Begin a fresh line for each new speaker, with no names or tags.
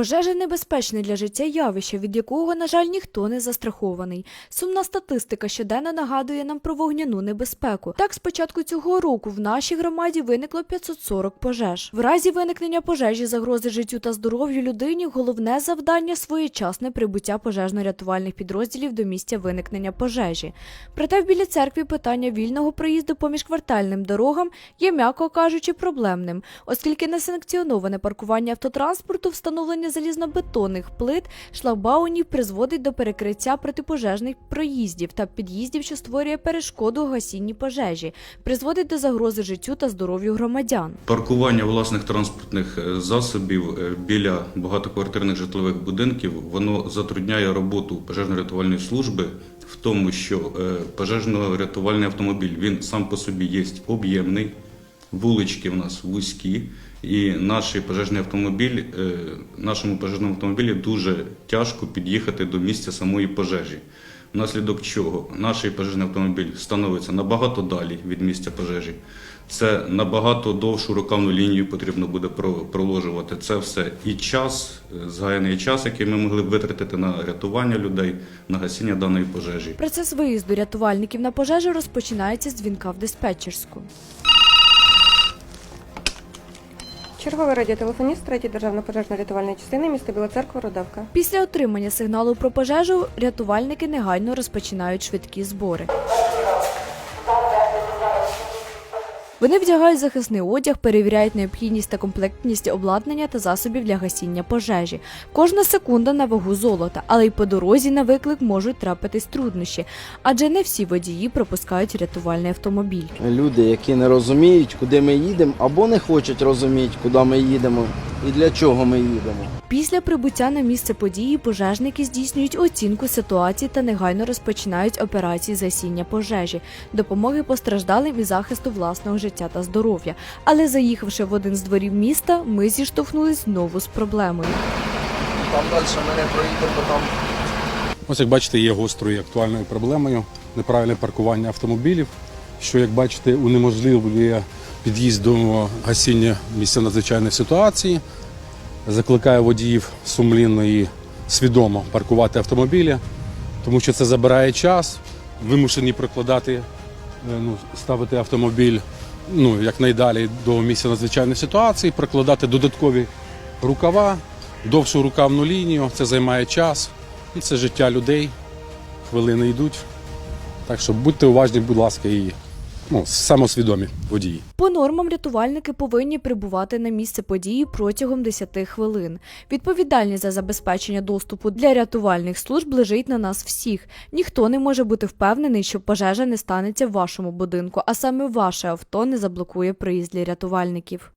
Пожежа небезпечне для життя явище, від якого, на жаль, ніхто не застрахований. Сумна статистика щоденно нагадує нам про вогняну небезпеку. Так, з початку цього року в нашій громаді виникло 540 пожеж. В разі виникнення пожежі загрози життю та здоров'ю людині головне завдання своєчасне прибуття пожежно-рятувальних підрозділів до місця виникнення пожежі. Проте в білій церкві питання вільного проїзду поміж квартальним дорогам є, м'яко кажучи, проблемним, оскільки несанкціоноване паркування автотранспорту, встановлення залізнобетонних плит, шлагбаунів призводить до перекриття протипожежних проїздів та під'їздів, що створює перешкоду гасінні пожежі, призводить до загрози життю та здоров'ю громадян.
Паркування власних транспортних е, засобів е, біля багатоквартирних житлових будинків воно затрудняє роботу пожежно-рятувальної служби в тому, що е, пожежно-рятувальний автомобіль він сам по собі є об'ємний, вулички в нас вузькі, і наш пожежний автомобіль, е, нашому пожежному автомобілі дуже тяжко під'їхати до місця самої пожежі. Внаслідок чого наш пожежний автомобіль становиться набагато далі від місця пожежі. Це набагато довшу рукавну лінію потрібно буде про- проложувати. Це все і час, е, згаяний час, який ми могли б витратити на рятування людей, на гасіння даної пожежі.
Процес виїзду рятувальників на пожежу розпочинається з дзвінка в диспетчерську.
Черговий радіотелефоніст 3 державної пожежно-рятувальної частини міста Біла Родавка.
Після отримання сигналу про пожежу рятувальники негайно розпочинають швидкі збори. Вони вдягають захисний одяг, перевіряють необхідність та комплектність обладнання та засобів для гасіння пожежі. Кожна секунда на вагу золота, але й по дорозі на виклик можуть трапитись труднощі, адже не всі водії пропускають рятувальний автомобіль.
Люди, які не розуміють, куди ми їдемо, або не хочуть розуміти, куди ми їдемо і для чого ми їдемо.
Після прибуття на місце події пожежники здійснюють оцінку ситуації та негайно розпочинають операції з гасіння пожежі, допомоги постраждалим і захисту власного життя та здоров'я. Але заїхавши в один з дворів міста, ми зіштовхнулись знову з проблемою.
Там далі ми не проїдемо, бо там
Ось як бачите, є гострою актуальною проблемою неправильне паркування автомобілів, що, як бачите, унеможливлює під'їзд до гасіння місця надзвичайної ситуації, закликає водіїв сумлінно і свідомо паркувати автомобілі, тому що це забирає час, вимушені прокладати, е, ну, ставити автомобіль ну, якнайдалі до місця надзвичайної ситуації, прокладати додаткові рукава, довшу рукавну лінію, це займає час. І це життя людей, хвилини йдуть. Так що будьте уважні, будь ласка, і ну, самосвідомі водії.
По нормам рятувальники повинні прибувати на місце події протягом 10 хвилин. Відповідальність за забезпечення доступу для рятувальних служб лежить на нас всіх. Ніхто не може бути впевнений, що пожежа не станеться в вашому будинку, а саме ваше авто не заблокує приїзд для рятувальників.